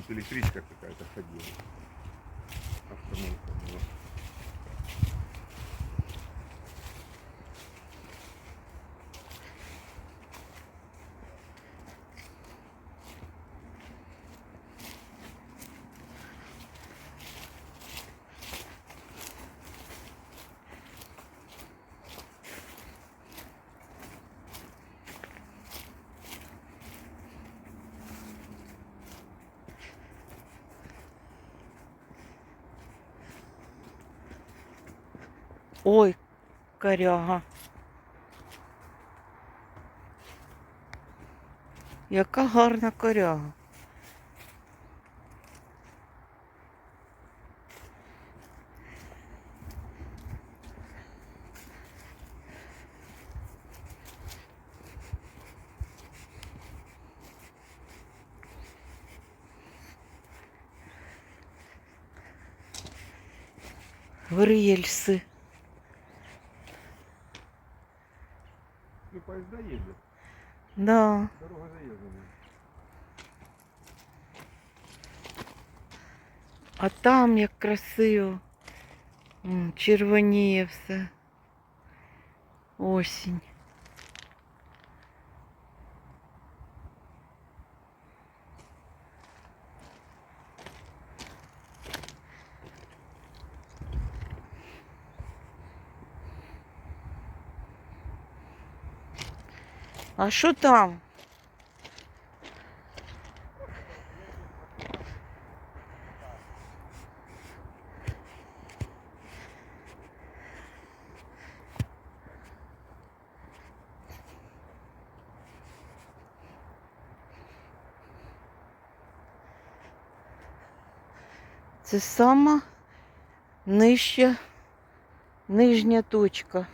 тут электричка какая-то ходила. Была. Ой, коряга. Яка гарна коряга. В рельси. Ну, поезда ездят. Да. Дорога заезжена. А там як красиво. М, Червоніє все. Осінь. А що там? Це сама нижча, нижня точка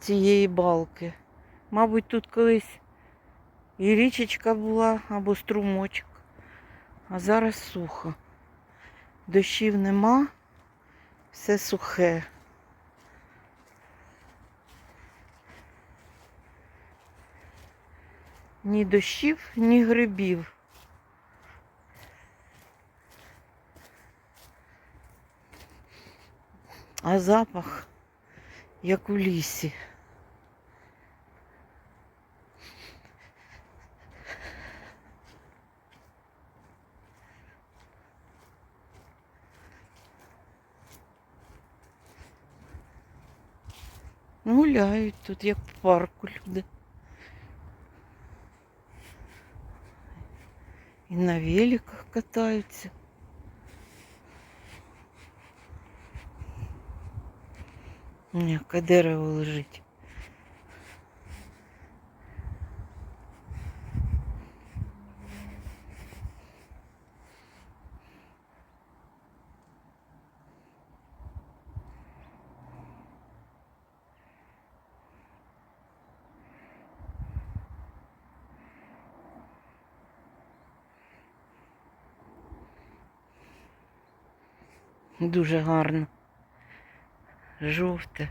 цієї балки. Мабуть, тут колись і річечка була або струмочок, а зараз сухо. Дощів нема, все сухе. Ні дощів, ні грибів. А запах, як у лісі. Гуляють тут, як в парку люди. І на великах катаються. Яке дерево лежить. Дуже гарно. Жовте.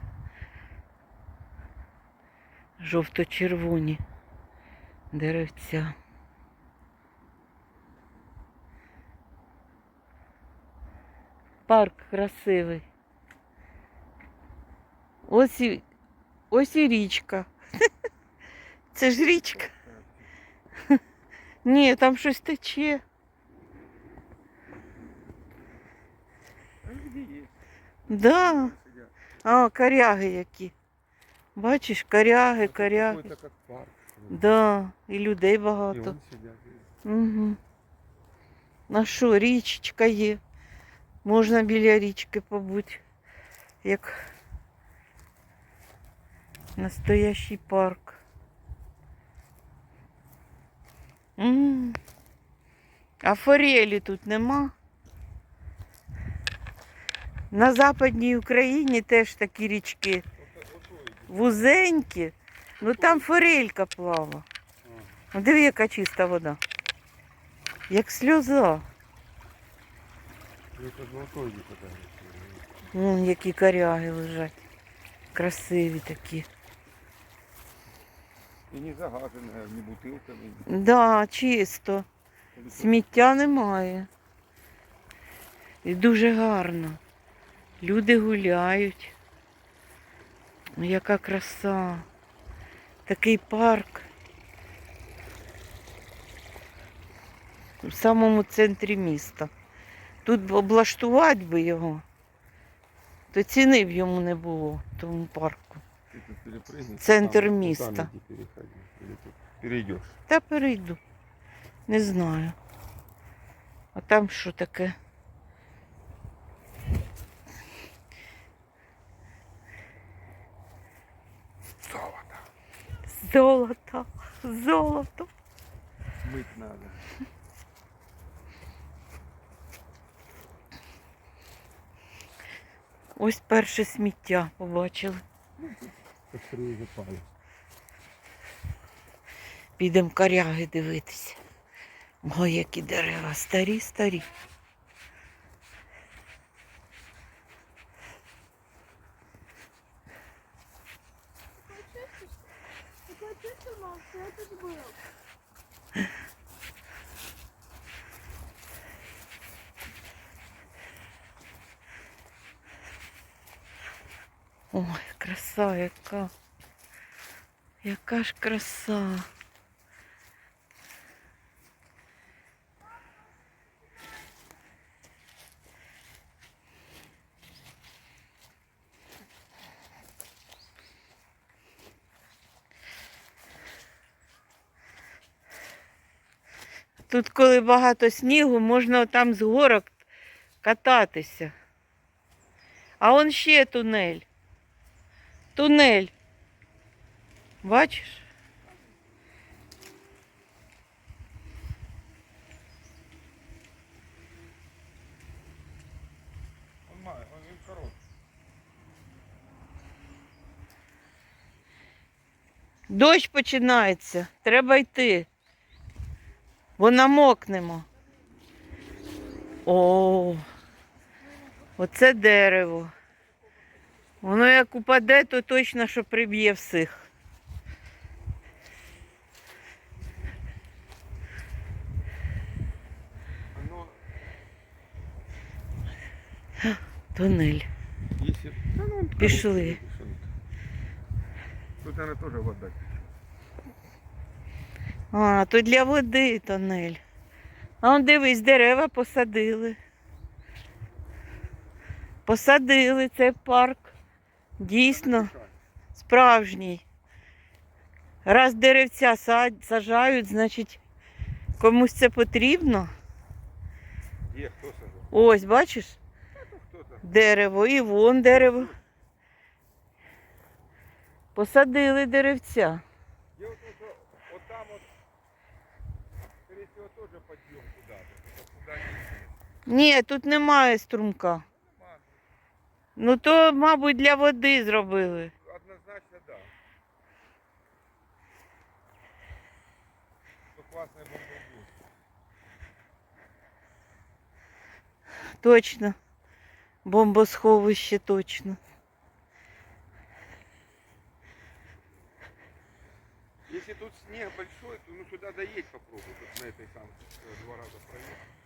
Жовто-червоні деревця. Парк красивий. Ось і, ось і річка. Це ж річка. Ні, там щось тече. Да. А, коряги які. Бачиш, коряги, коряги. Да, і людей багато. Угу. А що, річечка є. Можна біля річки побути. Як настоящий парк. М. А форелі тут нема. На Западній Україні теж такі річки. Вузенькі. Ну там форелька плава. Ну, Диви, яка чиста вода. Як сльоза. Вон які коряги лежать. Красиві такі. И не загаженная, не бутылками. Да, чисто. Сміття немає. І дуже гарно. Люди гуляють. Ну, Яка краса. Такий парк. В самому центрі міста. Тут облаштувати би його, то ціни б йому не було, тому парку. Центр там- тут перейдешь. Та перейду. Не знаю. А там що таке? Золото, золото. Мыть надо. Ось перше сміття побачили. Підемо коряги дивитися. Ой, які дерева, старі, старі. Ой, краса яка. Яка ж краса. Тут, коли багато снігу, можна там з горок кататися. А он ще тунель. Тунель. Бачиш? Дощ починається. Треба йти. Бо намокнемо. О, оце дерево. Воно як упаде, то точно що приб'є всіх. Тунель. ну, Пішли. Тут, наверное, тоже вода. А, то для води тунель. А он дивись, дерева посадили. Посадили цей парк. Дійсно. справжній. Раз деревця саджають, значить комусь це потрібно. Где, кто сажал? Ось, бачиш, дерево і вон дерево. Посадили деревця. Я вот, вот, вот там вот, скорее всего, тоже подъем куда-то. Куда Ні, тут немає струмка. Ну то, мабуть, для води зробили. Однозначно, да. Ну, классная бомба Точно. Бомбосховище точно. Если тут снег большой, ну сюда доедь попробуй, тут на этой самой э, два раза проехать.